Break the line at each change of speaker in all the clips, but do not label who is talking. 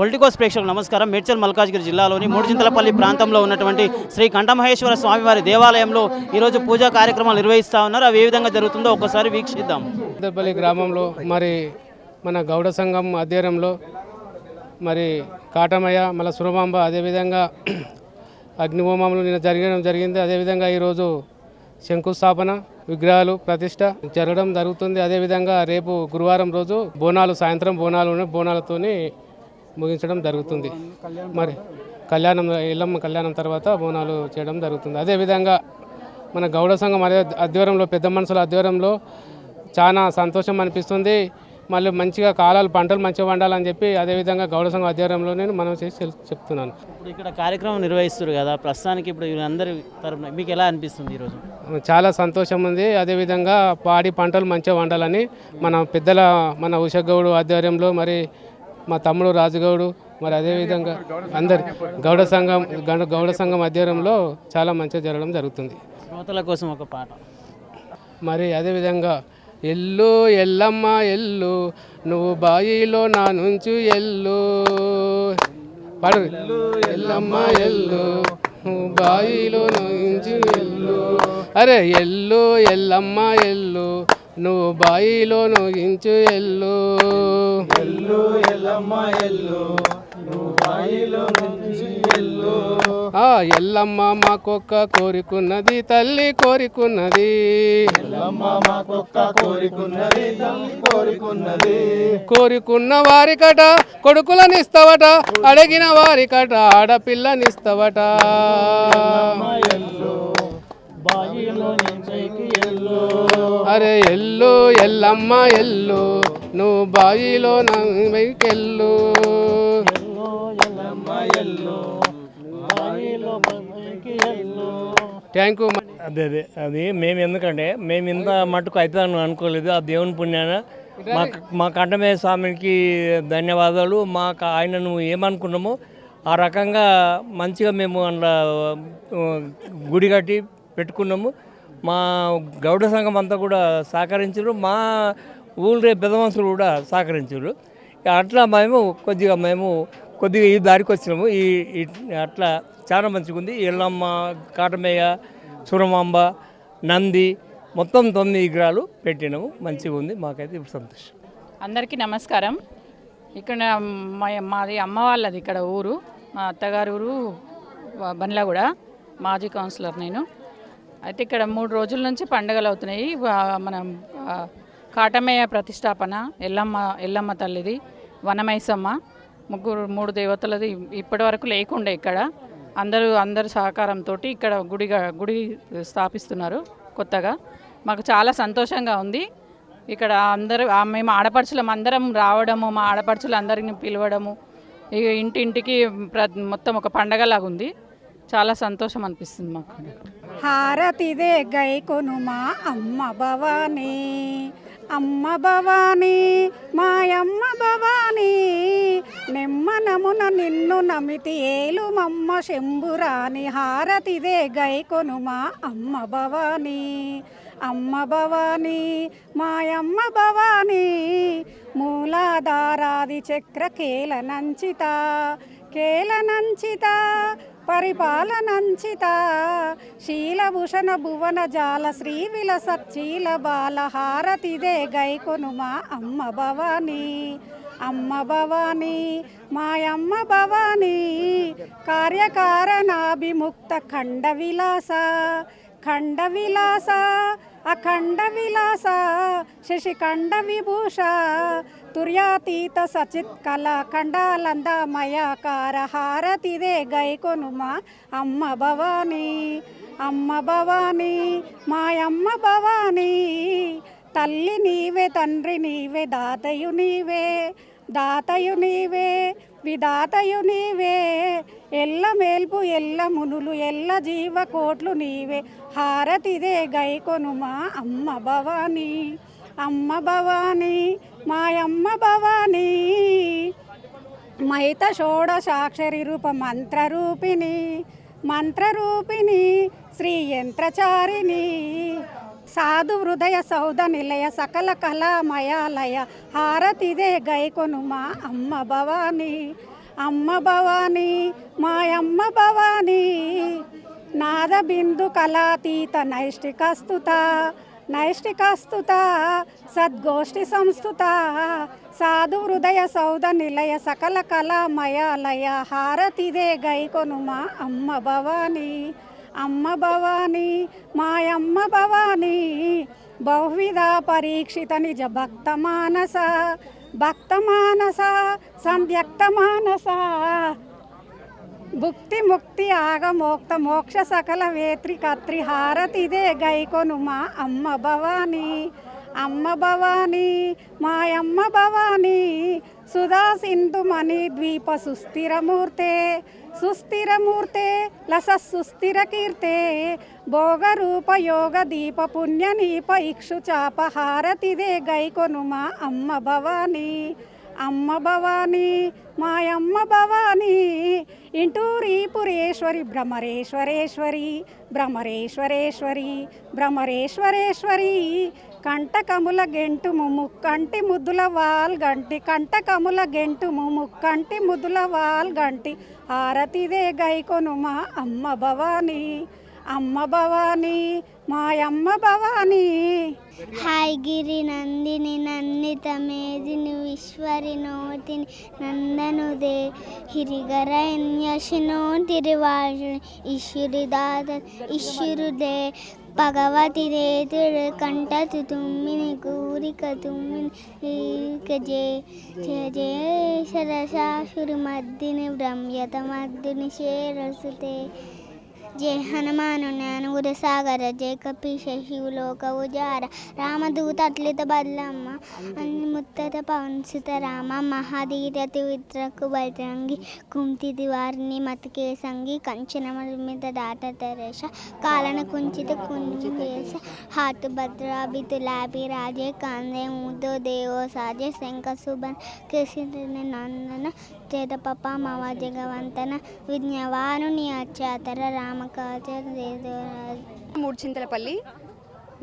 Politicos ప్రేక్షకులు నమస్కారం. మేడ్చల్ మల్కాజ్గిరి జిల్లాలోని మూడుచింతలపల్లి ప్రాంతంలో ఉన్నటువంటి శ్రీ కంఠమహేశ్వర స్వామివారి దేవాలయంలో ఈరోజు పూజా కార్యక్రమాలు నిర్వహిస్తూ ఉన్నారు. అవి ఏ విధంగా జరుగుతుందో ఒకసారి వీక్షిద్దాం.
పెద్దపల్లి గ్రామంలో మరి మన గౌడ సంఘం ఆధ్వర్యంలో మరి కాటమయ్య మళ్ళీ సురమాంబ అదేవిధంగా అగ్నిహోమంలో నిన్న జరగడం జరిగింది. అదేవిధంగా ఈరోజు శంకుస్థాపన విగ్రహాలు ప్రతిష్ట జరగడం జరుగుతుంది. అదేవిధంగా రేపు గురువారం రోజు బోనాలు సాయంత్రం బోనాలు బోనాలతోని ముగించడం జరుగుతుంది. మరి కళ్యాణం ఎల్లమ్మ కళ్యాణం తర్వాత బోనాలు చేయడం జరుగుతుంది. అదేవిధంగా మన గౌడ సంఘం అదే ఆధ్వర్యంలో పెద్ద మనుషుల ఆధ్వర్యంలో చాలా సంతోషం అనిపిస్తుంది. మళ్ళీ మంచిగా కాలాలు పంటలు మంచిగా పండాలని చెప్పి అదేవిధంగా గౌడ సంఘం ఆధ్వర్యంలో నేను మనం చేసి చెప్తున్నాను.
ఇప్పుడు ఇక్కడ కార్యక్రమం నిర్వహిస్తారు కదా ప్రస్తుతానికి ఇప్పుడు వీళ్ళందరి తరపున మీకు ఎలా అనిపిస్తుంది ఈరోజు?
చాలా సంతోషం ఉంది. అదేవిధంగా పాడి పంటలు మంచిగా వండాలని మన పెద్దల మన ఉషగౌడు ఆధ్వర్యంలో మరి మా తమ్ముడు రాజుగౌడు మరి అదేవిధంగా అందరి గౌడ సంఘం గౌడ- గౌడ సంఘం ఆధ్వర్యంలో చాలా మంచిగా జరగడం జరుగుతుంది.
శ్రోతల కోసం ఒక పాట.
మరి అదేవిధంగా ఎల్లు ఎల్లమ్మ ఎల్లు నువ్వు బాయిలో నా నుంచి ఎల్లు. పాడు ఎల్లమ్మ ఎల్లు నువ్వు బాయిలో నుంచి ఎల్లు. అరే ఎల్లు ఎల్లమ్మ ఎల్లు నువ్వు బాయిలో నొగించు ఎల్లు. ఎల్లు ఎల్లమ్మ ఎల్లు. ఆ ఎల్లమ్మ మాకొక్క కోరికున్నది తల్లి కోరికున్నది. కోరికున్న వారికట కొడుకులనిస్తావట అడిగిన వారికట ఆడపిల్లనిస్తావట. అరే ఎల్లు ఎల్లమ్మ ఎల్లు నువ్వు బాయిలో నైకెళ్ళు థ్యాంక్ యూ
అదే అదే అది మేము ఎందుకంటే మేము ఇంత మటుకు అవుతుందని అనుకోలేదు ఆ దేవుని పుణ్యాన. మా మా కంఠమే స్వామికి ధన్యవాదాలు. మా ఆయనను ఏమనుకున్నామో ఆ రకంగా మంచిగా మేము అందులో ఆ, గుడి కట్టి పెట్టుకున్నాము. మా గౌడ సంఘం అంతా కూడా సహకరించారు. మా ఊళ్ళే పెద్ద కూడా సహకరించారు. అట్లా మేము కొద్దిగా మేము కొద్దిగా ఈ దారికి వచ్చినాము. ఈ అట్లా చాలా మంచిగా ఉంది. ఎల్లమ్మ కాటమేయ సురమాంబ నంది మొత్తం తొమ్మిది విగ్రహాలు పెట్టినాము. మంచిగా ఉంది. మాకైతే ఇప్పుడు సంతోషం.
అందరికీ నమస్కారం. ఇక్కడ మా మాది అమ్మ వాళ్ళది ఇక్కడ ఊరు. మా అత్తగారు ఊరు బండ్లగూడ. మాజీ కౌన్సిలర్ నేను. అయితే ఇక్కడ మూడు రోజుల నుంచి పండుగలు అవుతున్నాయి. మనం మన కాటమయ్య ప్రతిష్టాపన ఎల్లమ్మ ఎల్లమ్మ తల్లిది వనమైసమ్మ ముగ్గురు మూడు దేవతలది ఇప్పటి వరకు లేకుండే ఇక్కడ. అందరూ అందరి సహకారంతో ఇక్కడ గుడిగా గుడి స్థాపిస్తున్నారు కొత్తగా. మాకు చాలా సంతోషంగా ఉంది. ఇక్కడ అందరూ మేము ఆడపడుచులం అందరం రావడము మా ఆడపడుచులు అందరిని పిలవడము ఇంటింటికి ప్ర మొత్తం ఒక పండగలాగా ఉంది చాలా సంతోషం అనిపిస్తుంది మాకు.
హారతిదే గై కొనుమా అమ్మ భవానీ అమ్మ భవానీ మాయమ్మ భవానీ నెమ్మనమున నిన్ను నమితి ఏలు మమ్మ శంభురాని హారతిదే గై కొనుమా అమ్మ భవానీ అమ్మ భవానీ మాయమ్మ భవానీ మూలాధారాది చక్ర కేల కేలనంచిత కేలనంచిత పరిపాలనంచిత. శీలభూషణ భువన జాల శ్రీ విలసచ్చీల బాల హారతిదే గైకొనుమా అమ్మ భవానీ. అమ్మ భవానీ మాయమ్మ భవానీ. కార్యకారణాభిముక్త ఖండ విలాస ఖండ విలాస అఖండ విలాస శశిఖండ విభూష తుర్యాతీత సచిత్ కళ ఖండాలందమయకార హారతిదే గైకొనుమా అమ్మ భవానీ అమ్మ భవానీ మాయమ్మ భవానీ తల్లి నీవే తండ్రి నీవే దాతయు నీవే దాతయు నీవే విదాతయు నీవే ఎల్ల మేల్పు ఎల్ల మునులు ఎల్ల జీవ కోట్లు నీవే. హారతిదే గైకొనుమా అమ్మ భవానీ అమ్మ భవానీ మాయమ్మ భవానీ. మైత షోడశాక్షరి రూప మంత్రరూపిణి మంత్రరూపిణి శ్రీ యంత్రచారిణి. సాధు హృదయ సౌధ నిలయ సకల కళామయాలయ హారతిదే గైకొనుమా అమ్మ భవానీ. అమ్మ భవానీ మాయమ్మ భవానీ నాద బిందు కళాతీత నైష్టికస్తుత నైష్టికస్తుత సద్గోష్ఠి సంస్థుత సాధు హృదయ సౌధ నిలయ సకల కళామయాలయ హారతిదే గైకొనుమా అమ్మ భవానీ అమ్మ భవానీ మాయమ్మ భవానీ బహువిధ పరీక్షిత నిజ భక్త మానస భక్తమానస సంధ్యక్త మానస భుక్తి ముక్తి ఆగమోక్త మోక్ష సకల వేత్రి కత్రి హారతిదే గైకొను మా అమ్మ భవానీ. అమ్మ భవానీ మాయమ్మ భవానీ. సుధా సింధుమణి ద్వీప సుస్థిరమూర్తే. సుస్థిరమూర్తే లస సుస్థిర కీర్తే భోగ రూప యోగ దీప పుణ్య నీప ఇక్షు చాప హారతిదే గైకొనుమా అమ్మ భవానీ అమ్మ భవానీ మాయమ్మ భవానీ ఇంటూరి పురేశ్వరి భ్రమరేశ్వరేశ్వరి భ్రమరేశ్వరేశ్వరి భ్రమరేశ్వరేశ్వరి కంటకముల గెంటు ముక్కంటి ముద్దుల వాల్ గంటి. కంటకముల గెంటు ముక్కంటి ముద్దుల వాల్ గంటి. హారతిదే గైకొనుమా అమ్మ భవానీ అమ్మ భవానీ మాయమ్మ భవానీ.
హాయ్ గిరి నందిని నందిత మేదిని విశ్వరి నోతిని నందనుదే. హిరిగరన్యశినో తిరువాజుని ఇషురి దాద ఇషురుదే భగవతి రేతుడు కంటతు తుమ్మిని కూరిక తుమ్మిని జే జయ జయ సరసాసురి మద్దిని బ్రహ్యత మద్దుని శేరసుతే జయ హనుమాను జ్ఞానగుర సాగర జయ కపీశ శివలోక ఉజార రామదూత అట్లిత బదలమ్మ అన్ని ముత్తత పవన్సుత రామ మహాధీర విత్రకు బజరంగి కుంతిది వారిని మతికే సంగి కంచన మీద దాట తెరేష కాలన కుంచిత కుంజేశ హాతు భద్రాభితు లాభి రాజే కాందే ముదో దేవో సాజే శంక సుబన్ కేసిని నందన చేత పప్ప మవ జగవంతన విజ్ఞవానుని అచ్చాతర రామకాచ
మూడుచింతలపల్లి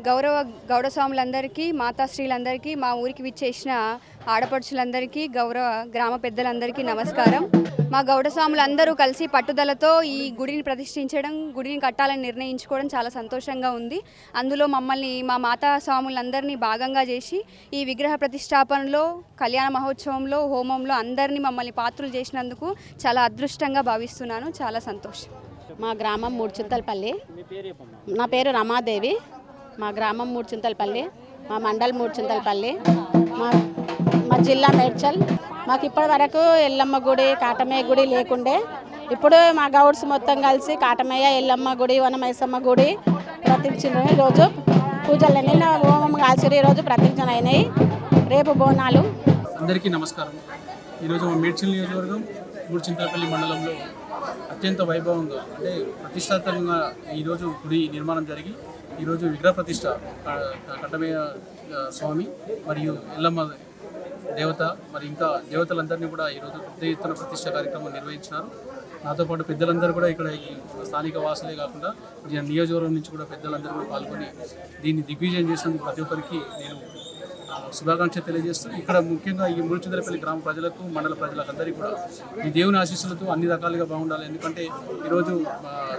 గౌరవ గౌడ స్వాములందరికీ మాతాశ్రీలందరికీ మా ఊరికి విచ్చేసిన ఆడపడుచులందరికీ గౌరవ గ్రామ పెద్దలందరికీ నమస్కారం. మా గౌడ స్వాములందరూ కలిసి పట్టుదలతో ఈ గుడిని ప్రతిష్ఠించడం గుడిని కట్టాలని నిర్ణయించుకోవడం చాలా సంతోషంగా ఉంది. అందులో మమ్మల్ని మా మాతా స్వాములందరినీ భాగంగా చేసి ఈ విగ్రహ ప్రతిష్టాపనలో కళ్యాణ మహోత్సవంలో హోమంలో అందరినీ మమ్మల్ని పాత్రలు చేసినందుకు చాలా అదృష్టంగా భావిస్తున్నాను. చాలా సంతోషం.
మా గ్రామం మూడుచింతలపల్లి. నా పేరు రమాదేవి. మా గ్రామం మూడుచింతలపల్లి మా మండల్ మూడుచింతలపల్లి మా మా జిల్లా మేడ్చల్. మాకు ఇప్పటి వరకు ఎల్లమ్మ గుడి కాటమయ్య గుడి లేకుండే. ఇప్పుడు మా గౌడ్స్ మొత్తం కలిసి కాటమయ్య ఎల్లమ్మ గుడి వనమైసమ్మ గుడి ప్రతిక్షణ రోజు పూజలు నిన్న హోమం కాల్చి ఈరోజు ప్రతిక్షణ అయినాయి. రేపు బోనాలు.
అందరికీ నమస్కారం. ఈరోజు మా మేడ్చల్ నియోజకవర్గం మూడుచింతలపల్లి మండలంలో అత్యంత వైభవంగా అంటే ప్రతిష్టాత్మకంగా ఈరోజు గుడి నిర్మాణం జరిగి ఈరోజు విగ్రహ ప్రతిష్ట కట్టమయ్య స్వామి మరియు ఎల్లమ్మ దేవత మరి ఇంకా దేవతలందరినీ కూడా ఈరోజు పెద్ద ఎత్తున ప్రతిష్ట కార్యక్రమం నిర్వహించినారు. నాతో పాటు పెద్దలందరూ కూడా ఇక్కడ ఈ స్థానిక వాసులే కాకుండా నియోజకవర్గం నుంచి కూడా పెద్దలందరూ కూడా పాల్గొని దీన్ని దిగ్విజయం చేసినందుకు ప్రతి ఒక్కరికి నేను శుభాకాంక్ష శుభాకాంక్షలు తెలియజేస్తూ ఇక్కడ ముఖ్యంగా ఈ ముడిచిందరపల్లి గ్రామ ప్రజలకు మండల ప్రజలకు అందరికీ కూడా ఈ దేవుని ఆశీస్సులతో అన్ని రకాలుగా బాగుండాలి. ఎందుకంటే ఈరోజు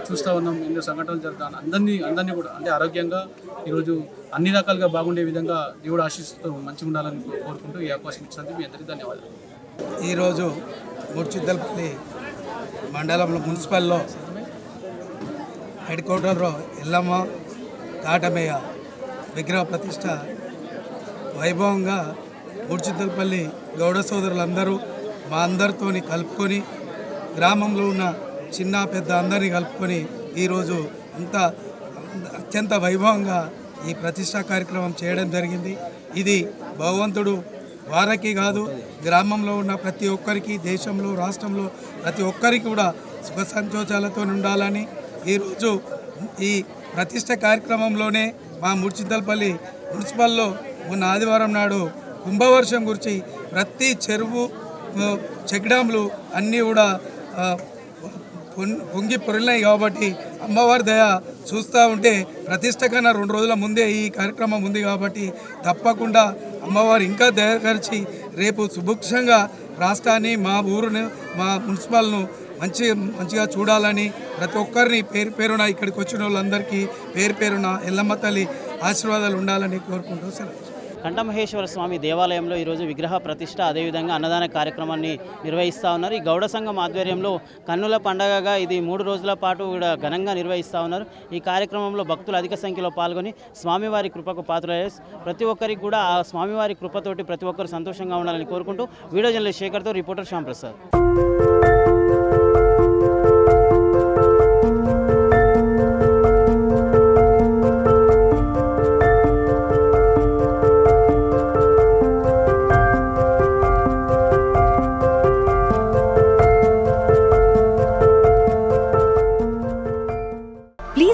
చూస్తూ చూస్తా ఉన్నాం ఎన్నో సంఘటనలు జరుగుతాను అందరినీ అందరినీ కూడా అంటే ఆరోగ్యంగా ఈరోజు అన్ని రకాలుగా బాగుండే విధంగా దేవుడు ఆశీస్సులతో మంచిగా ఉండాలని కోరుకుంటూ ఈ అవకాశం ఇచ్చినందుకు మీ అందరికీ ధన్యవాదాలు.
ఈరోజు ముర్చిద్దలపల్లి మండలంలో మున్సిపల్లో హెడ్ క్వార్టర్లో ఎల్లమ్మ కాటమయ్య విగ్రహ ప్రతిష్ట వైభవంగా ముర్చిద్దలపల్లి గౌడ సోదరులందరూ మా అందరితోని కలుపుకొని గ్రామంలో ఉన్న చిన్న పెద్ద అందరినీ కలుపుకొని ఈరోజు అంత అత్యంత వైభవంగా ఈ ప్రతిష్టా కార్యక్రమం చేయడం జరిగింది. ఇది భగవంతుడు వారికి కాదు గ్రామంలో ఉన్న ప్రతి ఒక్కరికి దేశంలో రాష్ట్రంలో ప్రతి ఒక్కరికి కూడా సుఖ సంతోషాలతో ఉండాలని ఈరోజు ఈ ప్రతిష్ట కార్యక్రమంలోనే మా ముడిచింతలపల్లి మున్సిపల్లో ఉన్న ఆదివారం నాడు కుంభవర్షం గురించి ప్రతి చెరువు చెక్ డ్యామ్లు అన్నీ కూడా పొంగి పొరిలినాయి కాబట్టి అమ్మవారి దయ చూస్తూ ఉంటే ప్రతిష్ట కన్నా రెండు రోజుల ముందే ఈ కార్యక్రమం ఉంది కాబట్టి తప్పకుండా అమ్మవారు ఇంకా దయకరిచి రేపు సుభిక్షంగా రాష్ట్రాన్ని మా ఊరును మా మున్సిపల్ను మంచి మంచిగా చూడాలని ప్రతి ఒక్కరిని పేరు పేరున ఇక్కడికి వచ్చిన వాళ్ళందరికీ పేరు పేరున ఎల్లమ్మ తల్లి ఆశీర్వాదాలు ఉండాలని కోరుకుంటూ సెలవు.
కంఠమహేశ్వర స్వామి దేవాలయంలో ఈరోజు విగ్రహ ప్రతిష్ట అదేవిధంగా అన్నదాన కార్యక్రమాన్ని నిర్వహిస్తూ ఉన్నారు. ఈ గౌడ సంఘం ఆధ్వర్యంలో కన్నుల పండగగా ఇది మూడు రోజుల పాటు కూడా ఘనంగా నిర్వహిస్తూ ఉన్నారు. ఈ కార్యక్రమంలో భక్తులు అధిక సంఖ్యలో పాల్గొని స్వామివారి కృపకు పాత్రలయ్యారు. ప్రతి ఒక్కరికి కూడా ఆ స్వామివారి కృపతోటి ప్రతి ఒక్కరు సంతోషంగా ఉండాలని కోరుకుంటూ వీడియో జర్నలిస్ట్ శేఖర్తో reporter
Shyam